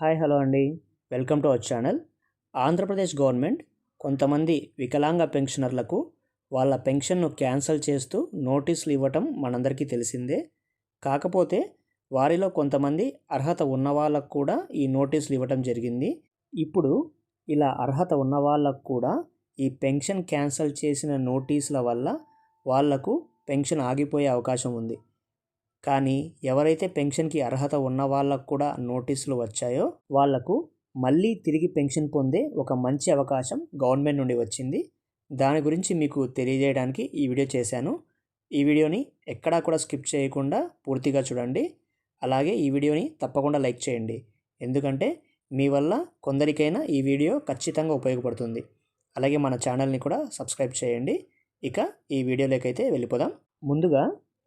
Hi hello అండి. Welcome to our channel. Andhra Pradesh government కొంతమంది వికలాంగ పెన్షనర్లకు వాళ్ళ పెన్షన్ను క్యాన్సిల్ చేస్తూ నోటీసులు ఇవ్వటం మనందరికీ తెలిసిందే. కాకపోతే వారిలో కొంతమంది అర్హత ఉన్న వాళ్ళకు కూడా ఈ నోటీసులు ఇవ్వటం జరిగింది. ఇప్పుడు ఇలా అర్హత ఉన్న వాళ్ళకు కూడా ఈ పెన్షన్ క్యాన్సిల్ చేసిన నోటీసుల వల్ల వాళ్ళకు పెన్షన్ ఆగిపోయే అవకాశం ఉంది. కానీ ఎవరైతే పెన్షన్కి అర్హత ఉన్న వాళ్ళకు కూడా నోటీసులు వచ్చాయో వాళ్ళకు మళ్ళీ తిరిగి పెన్షన్ పొందే ఒక మంచి అవకాశం గవర్నమెంట్ నుండి వచ్చింది. దాని గురించి మీకు తెలియజేయడానికి ఈ వీడియో చేశాను. ఈ వీడియోని ఎక్కడా కూడా స్కిప్ చేయకుండా పూర్తిగా చూడండి. అలాగే ఈ వీడియోని తప్పకుండా లైక్ చేయండి. ఎందుకంటే మీ వల్ల కొందరికైనా ఈ వీడియో ఖచ్చితంగా ఉపయోగపడుతుంది. అలాగే మన ఛానల్ని కూడా సబ్స్క్రైబ్ చేయండి. ఇక ఈ వీడియోలోకైతే వెళ్ళిపోదాం. ముందుగా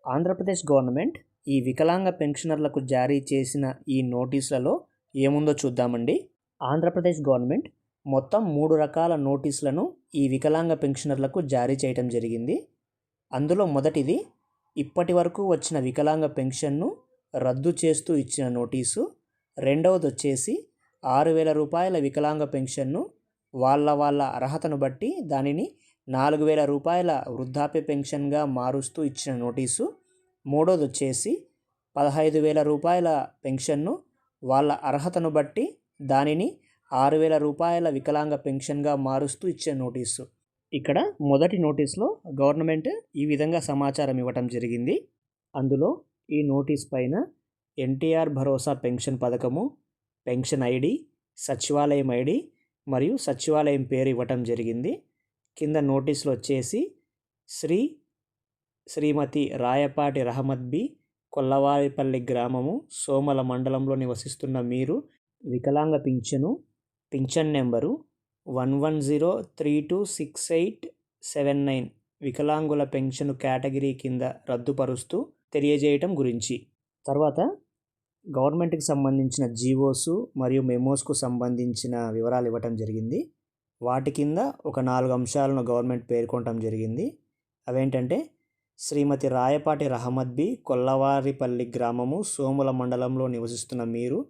ఆంధ్రప్రదేశ్ గవర్నమెంట్ ఈ వికలాంగ పెన్షనర్లకు జారీ చేసిన ఈ నోటీసులలో ఏముందో చూద్దామండి. ఆంధ్రప్రదేశ్ గవర్నమెంట్ మొత్తం మూడు రకాల నోటీసులను ఈ వికలాంగ పెన్షనర్లకు జారీ చేయడం జరిగింది. అందులో మొదటిది ఇప్పటి వరకు వచ్చిన వికలాంగ పెన్షన్ను రద్దు చేస్తూ ఇచ్చిన నోటీసు. రెండవది వచ్చేసి ఆరు వేల రూపాయల వికలాంగ పెన్షన్ను వాళ్ళ వాళ్ళ అర్హతను బట్టి దానిని నాలుగు వేల రూపాయల వృద్ధాప్య పెన్షన్గా మారుస్తూ ఇచ్చిన నోటీసు మూడోది వచ్చేసి పదహైదు వేల రూపాయల పెన్షన్ను వాళ్ళ అర్హతను బట్టి దానిని ఆరు వేల రూపాయల వికలాంగ పెన్షన్గా మారుస్తూ ఇచ్చే నోటీసు. ఇక్కడ మొదటి నోటీస్లో గవర్నమెంట్ ఈ విధంగా సమాచారం ఇవ్వటం జరిగింది. అందులో ఈ నోటీస్ పైన ఎన్టీఆర్ భరోసా పెన్షన్ పథకము పెన్షన్ ఐడి సచివాలయం ఐడి మరియు సచివాలయం పేరు ఇవ్వటం జరిగింది. కింద నోటీసులు వచ్చేసి శ్రీ శ్రీమతి రాయపాటి రహమత్ బి. కొల్లవారిపల్లి గ్రామము సోమల మండలంలో నివసిస్తున్న మీరు వికలాంగ పింఛను pension number one one zero three two six eight seven nine వికలాంగుల పెన్షన్ కేటగిరీ కింద రద్దుపరుస్తూ తెలియజేయటం గురించి. తర్వాత గవర్నమెంట్కి సంబంధించిన జీవోసు మరియు మెమోస్కు సంబంధించిన వివరాలు ఇవ్వటం జరిగింది. వాటి కింద ఒక నాలుగు అంశాలను గవర్నమెంట్ పేర్కొనటం జరిగింది. అవేంటంటే శ్రీమతి రాయపాటి రహమద్ బి. కొల్లవారిపల్లి గ్రామము సోముల మండలంలో నివసిస్తున్న మీరు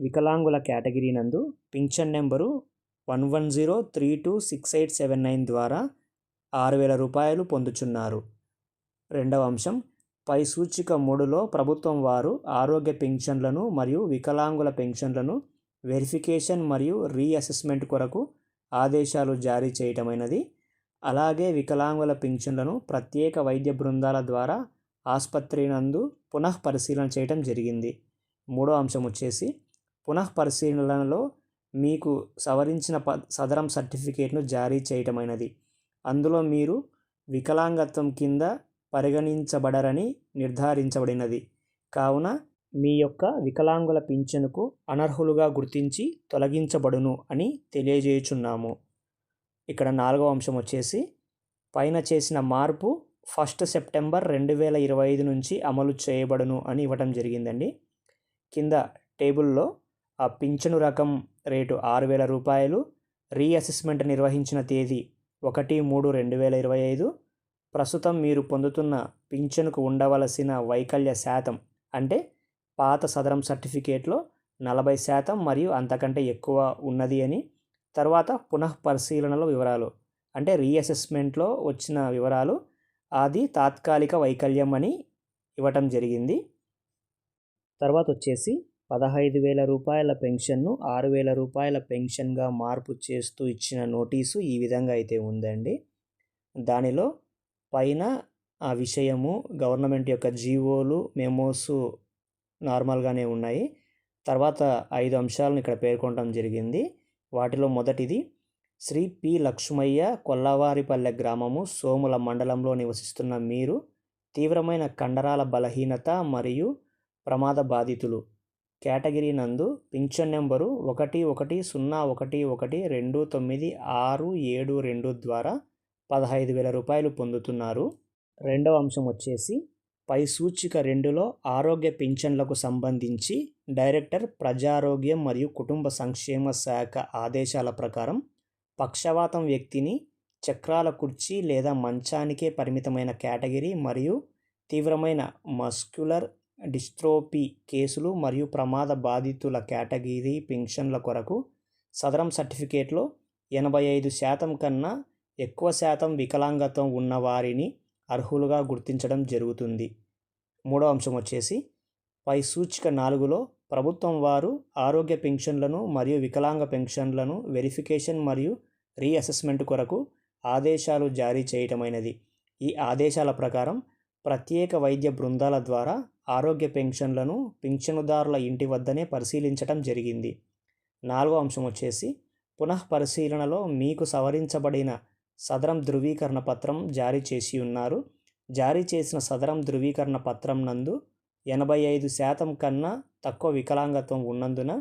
వికలాంగుల కేటగిరీ నందు pension number one one zero three two six eight seven nine ద్వారా ఆరు వేల రూపాయలు పొందుచున్నారు. రెండవ అంశం పై సూచిక మూడులో ప్రభుత్వం వారు ఆరోగ్య పెన్షన్లను మరియు వికలాంగుల పెన్షన్లను వెరిఫికేషన్ మరియు రీఅసెస్మెంట్ కొరకు ఆదేశాలు జారీ చేయటమైనది. అలాగే వికలాంగుల పింఛన్లను ప్రత్యేక వైద్య బృందాల ద్వారా ఆసుపత్రి నందు పునః పరిశీలన చేయటం జరిగింది. మూడో అంశం వచ్చేసి పునః పరిశీలనలో మీకు సవరించిన ప సదరం సర్టిఫికేట్ను జారీ చేయటమైనది. అందులో మీరు వికలాంగత్వం కింద పరిగణించబడరని నిర్ధారించబడినది. కావున మీ యొక్క వికలాంగుల పింఛనుకు అనర్హులుగా గుర్తించి తొలగించబడును అని తెలియజేయుచున్నాము. ఇక్కడ నాలుగవ అంశం వచ్చేసి పైన చేసిన మార్పు ఫస్ట్ సెప్టెంబర్ రెండు వేల ఇరవై ఐదు నుంచి అమలు చేయబడును అని ఇవ్వటం జరిగిందండి. కింద టేబుల్లో ఆ పింఛను రకం రేటు ఆరు వేల రూపాయలు రీఅసెస్మెంట్ నిర్వహించిన తేదీ ఒకటి మూడు రెండు వేల ఇరవై ఐదు. ప్రస్తుతం మీరు పొందుతున్న పింఛనుకు ఉండవలసిన వైకల్య శాతం అంటే పాత సదరం సర్టిఫికేట్లో నలభై శాతం మరియు అంతకంటే ఎక్కువ ఉన్నది అని. తర్వాత పునః పరిశీలనలో వివరాలు అంటే రీఅసెస్మెంట్లో వచ్చిన వివరాలు అది తాత్కాలిక వైకల్యం అని ఇవ్వటం జరిగింది. తర్వాత వచ్చేసి పదహైదు వేల రూపాయల పెన్షన్ను ఆరు వేల రూపాయల పెన్షన్గా మార్పు చేస్తూ ఇచ్చిన నోటీసు ఈ విధంగా అయితే ఉందండి. దానిలో పైన ఆ విషయము గవర్నమెంట్ యొక్క జీవోలు మెమోసు నార్మల్గానే ఉన్నాయి. తర్వాత ఐదు అంశాలను ఇక్కడ పేర్కొనడం జరిగింది. వాటిలో మొదటిది శ్రీ పి. లక్ష్మయ్య కొల్లవారిపల్లె గ్రామము సోముల మండలంలో నివసిస్తున్న మీరు తీవ్రమైన కండరాల బలహీనత మరియు ప్రమాద బాధితులు. కేటగిరీ నందు పింఛన్ నెంబరు ఒకటి ఒకటి సున్నా ఒకటి ఒకటి రెండు తొమ్మిది ఆరు ఏడు రెండు ద్వారా పదహైదు వేల రూపాయలు పొందుతున్నారు. రెండవ అంశం వచ్చేసి పై సూచిక రెండులో ఆరోగ్య పింఛన్లకు సంబంధించి డైరెక్టర్ ప్రజారోగ్యం మరియు కుటుంబ సంక్షేమ శాఖ ఆదేశాల ప్రకారం పక్షవాతం వ్యక్తిని చక్రాల కుర్చీ లేదా మంచానికే పరిమితమైన కేటగిరీ మరియు తీవ్రమైన మస్క్యులర్ డిస్ట్రోపీ కేసులు మరియు ప్రమాద బాధితుల కేటగిరీ పెన్షన్ల కొరకు సదరం సర్టిఫికేట్లో ఎనభై ఐదు శాతం కన్నా ఎక్కువ శాతం వికలాంగత్వం ఉన్న వారిని అర్హులుగా గుర్తించడం జరుగుతుంది. మూడో అంశం వచ్చేసి పై సూచిక నాలుగులో ప్రభుత్వం వారు ఆరోగ్య పెన్షన్లను మరియు వికలాంగ పెన్షన్లను వెరిఫికేషన్ మరియు రీఅసెస్మెంట్ కొరకు ఆదేశాలు జారీ చేయటమైనది. ఈ ఆదేశాల ప్రకారం ప్రత్యేక వైద్య బృందాల ద్వారా ఆరోగ్య పెన్షన్లను పింఛనుదారుల ఇంటి వద్దనే పరిశీలించటం జరిగింది. నాలుగో అంశం వచ్చేసి పునః పరిశీలనలో మీకు సవరించబడిన సదరం ధృవీకరణ పత్రం జారీ చేసి ఉన్నారు. జారీ చేసిన సదరం ధృవీకరణ పత్రం నందు ఎనభై ఐదు శాతం కన్నా తక్కువ వికలాంగత్వం ఉన్నందున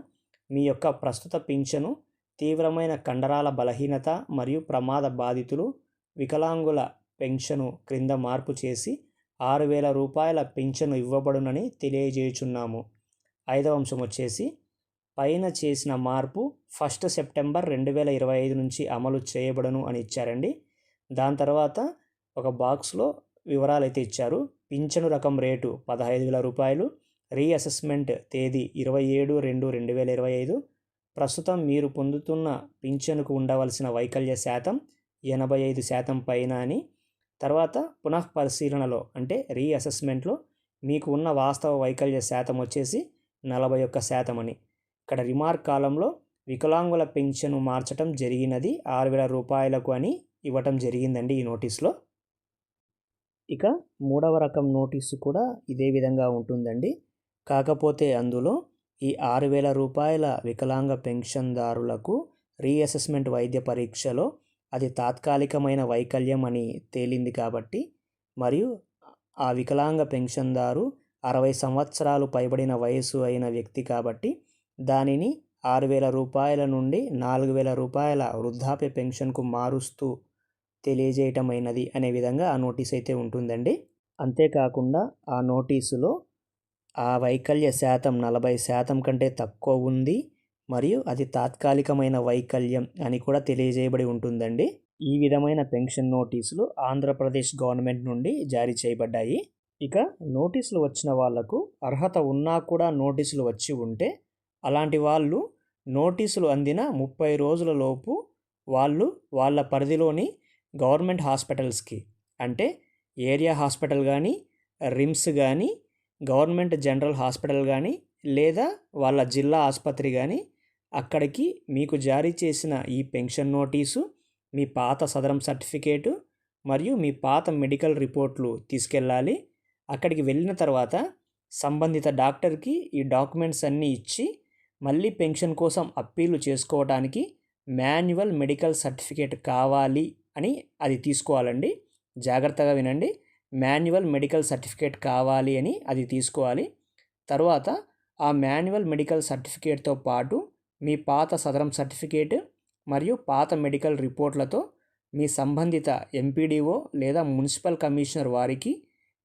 మీ యొక్క ప్రస్తుత పింఛను తీవ్రమైన కండరాల బలహీనత మరియు ప్రమాద బాధితులు వికలాంగుల పెన్షను క్రింద మార్పు చేసి ఆరు వేల రూపాయల పింఛను ఇవ్వబడునని తెలియజేయుచున్నాము. ఐదవ అంశం వచ్చేసి పైన చేసిన మార్పు ఫస్ట్ సెప్టెంబర్ రెండు వేల ఇరవై ఐదు నుంచి అమలు చేయబడను అని ఇచ్చారండి. దాని తర్వాత ఒక బాక్స్లో వివరాలు అయితే ఇచ్చారు. పింఛను రకం రేటు పదహైదు వేల రూపాయలు రీఅసెస్మెంట్ తేదీ ఇరవై ఏడు రెండు రెండు వేల ఇరవై ఐదు. ప్రస్తుతం మీరు పొందుతున్న పింఛనుకు ఉండవలసిన వైకల్య శాతం ఎనభై ఐదు శాతం పైన అని. తర్వాత పునః పరిశీలనలో అంటే రీఅసెస్మెంట్లో మీకు ఉన్న వాస్తవ వైకల్య శాతం వచ్చేసి నలభై ఒక్క శాతం అని. ఇక్కడ రిమార్క్ కాలంలో వికలాంగుల పెన్షన్ మార్చటం జరిగినది ఆరు వేల రూపాయలకు అని ఇవ్వటం జరిగిందండి ఈ నోటీస్లో. ఇక మూడవ రకం నోటీసు కూడా ఇదే విధంగా ఉంటుందండి. కాకపోతే అందులో ఈ ఆరు వేల రూపాయల వికలాంగ పెన్షన్దారులకు రీఅసెస్మెంట్ వైద్య పరీక్షలో అది తాత్కాలికమైన వైకల్యం అని తేలింది కాబట్టి మరియు ఆ వికలాంగ పెన్షన్దారు అరవై సంవత్సరాలు పైబడిన వయసు అయిన వ్యక్తి కాబట్టి దానిని ఆరు వేల రూపాయల నుండి నాలుగు వేల రూపాయల వృద్ధాప్య పెన్షన్కు మారుస్తూ తెలియజేయటమైనది అనే విధంగా ఆ నోటీస్ అయితే ఉంటుందండి. అంతేకాకుండా ఆ నోటీసులో ఆ వైకల్య శాతం నలభై శాతం కంటే తక్కువ ఉంది మరియు అది తాత్కాలికమైన వైకల్యం అని కూడా తెలియజేయబడి ఉంటుందండి. ఈ విధమైన పెన్షన్ నోటీసులు ఆంధ్రప్రదేశ్ గవర్నమెంట్ నుండి జారీ చేయబడ్డాయి. ఇక నోటీసులు వచ్చిన వాళ్ళకు అర్హత ఉన్నా కూడా నోటీసులు వచ్చి ఉంటే అలాంటి వాళ్ళు నోటీసులు అందిన ముప్పై రోజుల లోపు వాళ్ళు వాళ్ళ పరిధిలోని గవర్నమెంట్ హాస్పిటల్స్కి అంటే ఏరియా హాస్పిటల్ కానీ రిమ్స్ కానీ గవర్నమెంట్ జనరల్ హాస్పిటల్ కానీ లేదా వాళ్ళ జిల్లా ఆసుపత్రి కానీ అక్కడికి మీకు జారీ చేసిన ఈ పెన్షన్ నోటీసు మీ పాత సదరం సర్టిఫికేటు మరియు మీ పాత మెడికల్ రిపోర్ట్లు తీసుకెళ్ళాలి. అక్కడికి వెళ్ళిన తర్వాత సంబంధిత డాక్టర్కి ఈ డాక్యుమెంట్స్ అన్నీ ఇచ్చి మళ్ళీ పెన్షన్ కోసం అప్పీలు చేసుకోవడానికి మాన్యువల్ మెడికల్ సర్టిఫికేట్ కావాలి అని అది తీసుకోవాలండి. జాగ్రత్తగా వినండి. మాన్యువల్ మెడికల్ సర్టిఫికేట్ కావాలి అని అది తీసుకోవాలి. తర్వాత ఆ మాన్యువల్ మెడికల్ సర్టిఫికేట్తో పాటు మీ పాత సదరం సర్టిఫికేట్ మరియు పాత మెడికల్ రిపోర్ట్లతో మీ సంబంధిత ఎంపీడీఓ లేదా మున్సిపల్ కమిషనర్ వారికి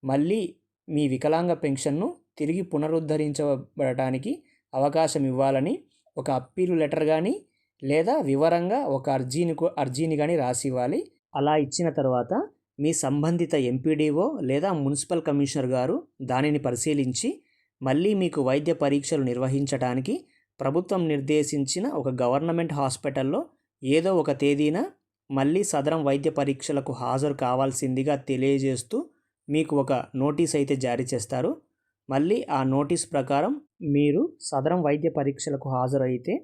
మళ్ళీ మీ వికలాంగ పెన్షన్ను తిరిగి పునరుద్ధరించబడటానికి అవకాశం ఇవ్వాలని ఒక అప్పీలు లెటర్ కానీ లేదా వివరంగా ఒక అర్జీని అర్జీని కానీ రాసి ఇవ్వాలి అలా ఇచ్చిన తర్వాత మీ సంబంధిత ఎంపీడీఓ లేదా మున్సిపల్ కమిషనర్ గారు దానిని పరిశీలించి మళ్ళీ మీకు వైద్య పరీక్షలు నిర్వహించడానికి ప్రభుత్వం నిర్దేశించిన ఒక గవర్నమెంట్ హాస్పిటల్లో ఏదో ఒక తేదీన మళ్ళీ సదరం వైద్య పరీక్షలకు హాజరు కావాల్సిందిగా తెలియజేస్తూ మీకు ఒక నోటీస్ అయితే జారీ చేస్తారు. మళ్ళీ ఆ నోటీస్ ప్రకారం మీరు సదరం వైద్య పరీక్షలకు హాజరైతే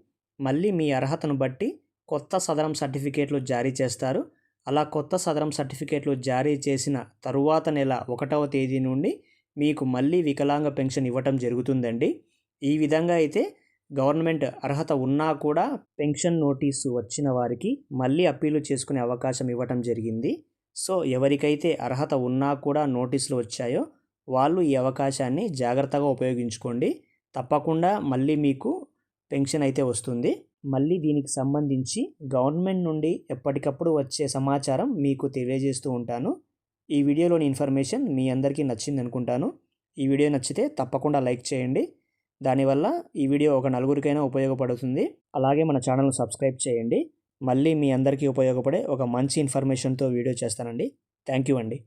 మళ్ళీ మీ అర్హతను బట్టి కొత్త సదరం సర్టిఫికేట్లు జారీ చేస్తారు. అలా కొత్త సదరం సర్టిఫికేట్లు జారీ చేసిన తరువాత నెల ఒకటవ తేదీ నుండి మీకు మళ్ళీ వికలాంగ పెన్షన్ ఇవ్వటం జరుగుతుందండి. ఈ విధంగా అయితే గవర్నమెంట్ అర్హత ఉన్నా కూడా పెన్షన్ నోటీసు వచ్చిన వారికి మళ్ళీ అప్పీలు చేసుకునే అవకాశం ఇవ్వటం జరిగింది. సో ఎవరికైతే అర్హత ఉన్నా కూడా నోటీసులు వచ్చాయో వాళ్ళు ఈ అవకాశాన్ని జాగ్రత్తగా ఉపయోగించుకోండి. తప్పకుండా మళ్ళీ మీకు పెన్షన్ అయితే వస్తుంది. మళ్ళీ దీనికి సంబంధించి గవర్నమెంట్ నుండి ఎప్పటికప్పుడు వచ్చే సమాచారం మీకు తెలియజేస్తూ ఉంటాను. ఈ వీడియోలోని ఇన్ఫర్మేషన్ మీ అందరికీ నచ్చింది అనుకుంటాను. ఈ వీడియో నచ్చితే తప్పకుండా లైక్ చేయండి. దానివల్ల ఈ వీడియో ఒక నలుగురికైనా ఉపయోగపడుతుంది. అలాగే మన ఛానల్ను సబ్స్క్రైబ్ చేయండి. మళ్ళీ మీ అందరికీ ఉపయోగపడే ఒక మంచి ఇన్ఫర్మేషన్తో వీడియో చేస్తానండి. థ్యాంక్ యూ అండి.